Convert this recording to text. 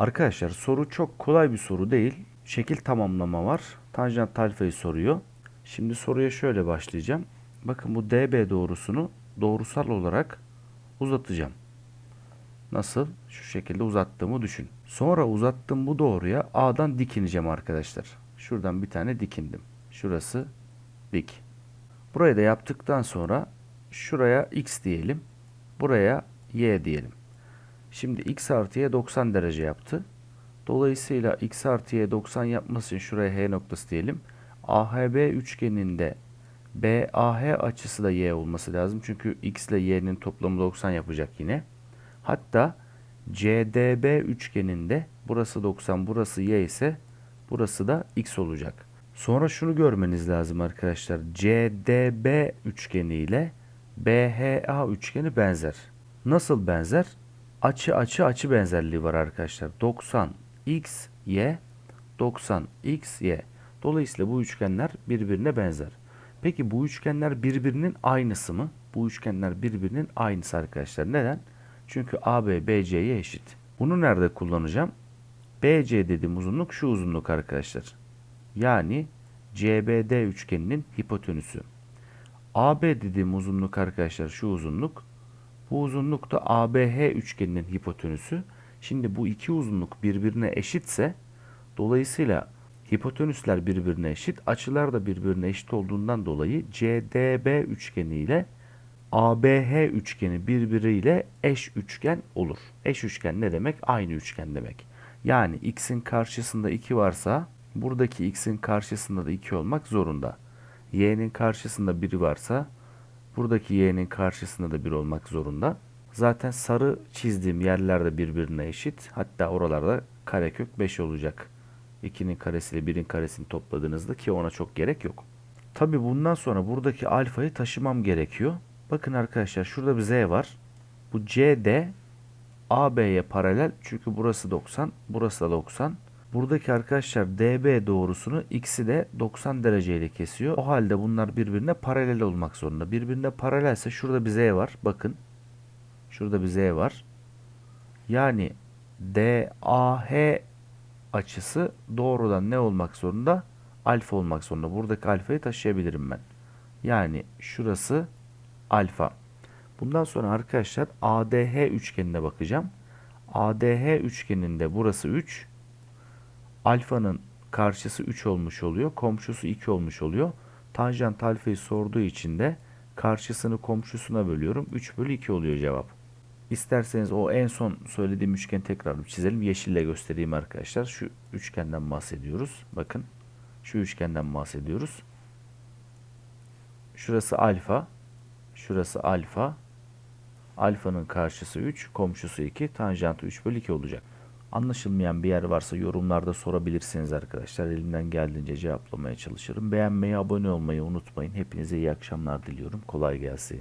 Arkadaşlar soru çok kolay bir soru değil. Şekil tamamlama var. Tanjant alfayı soruyor. Şimdi soruya şöyle başlayacağım. Bakın bu DB doğrusunu doğrusal olarak uzatacağım. Nasıl? Şu şekilde uzattığımı düşün. Sonra uzattığım bu doğruya A'dan dik ineceğim arkadaşlar. Şuradan bir tane dikindim. Şurası dik. Burayı da yaptıktan sonra şuraya x diyelim. Buraya y diyelim. Şimdi x artı y 90 derece yaptı. Dolayısıyla x artı y 90 yapması için şuraya h noktası diyelim. AHB üçgeninde BAH açısı da y olması lazım. Çünkü x ile y'nin toplamı 90 yapacak yine. Hatta CDB üçgeninde burası 90 burası y ise burası da x olacak. Sonra şunu görmeniz lazım arkadaşlar. CDB üçgeni ile BHA üçgeni benzer. Nasıl benzer? Açı açı açı benzerliği var arkadaşlar. 90 x y 90 x y. Dolayısıyla bu üçgenler birbirine benzer. Peki bu üçgenler birbirinin aynısı mı? Bu üçgenler birbirinin aynısı arkadaşlar. Neden? Çünkü AB BC'ye eşit. Bunu nerede kullanacağım? BC dediğim uzunluk şu uzunluk arkadaşlar. Yani CBD üçgeninin hipotenüsü. AB dediğim uzunluk arkadaşlar şu uzunluk. Bu uzunluk da ABH üçgeninin hipotenüsü. Şimdi bu iki uzunluk birbirine eşitse dolayısıyla hipotenüsler birbirine eşit, açılar da birbirine eşit olduğundan dolayı CDB üçgeni ile ABH üçgeni birbiriyle eş üçgen olur. Eş üçgen ne demek? Aynı üçgen demek. Yani x'in karşısında 2 varsa buradaki x'in karşısında da 2 olmak zorunda. y'nin karşısında 1 varsa buradaki y'nin karşısında da 1 olmak zorunda. Zaten sarı çizdiğim yerler de birbirine eşit. Hatta oralarda karekök 5 olacak. 2'nin karesiyle 1'in karesini topladığınızda ki ona çok gerek yok. Tabi bundan sonra buradaki alfayı taşımam gerekiyor. Bakın arkadaşlar şurada bir z var. Bu CD AB'ye paralel çünkü burası 90, burası da 90. Buradaki arkadaşlar DB doğrusunu x'i de 90 dereceyle kesiyor. O halde bunlar birbirine paralel olmak zorunda. Birbirine paralelse şurada bir z var. Bakın. Şurada bir z var. Yani DAH açısı doğrudan ne olmak zorunda? Alfa olmak zorunda. Buradaki alfayı taşıyabilirim ben. Yani şurası alfa. Bundan sonra arkadaşlar ADH üçgenine bakacağım. ADH üçgeninde burası 3. Alfanın karşısı 3 olmuş oluyor. Komşusu 2 olmuş oluyor. Tanjant alfayı sorduğu için de karşısını komşusuna bölüyorum. 3 bölü 2 oluyor cevap. İsterseniz o en son söylediğim üçgeni tekrar çizelim. Yeşille göstereyim arkadaşlar. Şu üçgenden bahsediyoruz. Bakın. Şu üçgenden bahsediyoruz. Şurası alfa. Şurası alfa. Alfanın karşısı 3, komşusu 2, tanjantı 3 bölü 2 olacak. Anlaşılmayan bir yer varsa yorumlarda sorabilirsiniz arkadaşlar. Elimden geldiğince cevaplamaya çalışırım. Beğenmeyi, abone olmayı unutmayın. Hepinize iyi akşamlar diliyorum. Kolay gelsin.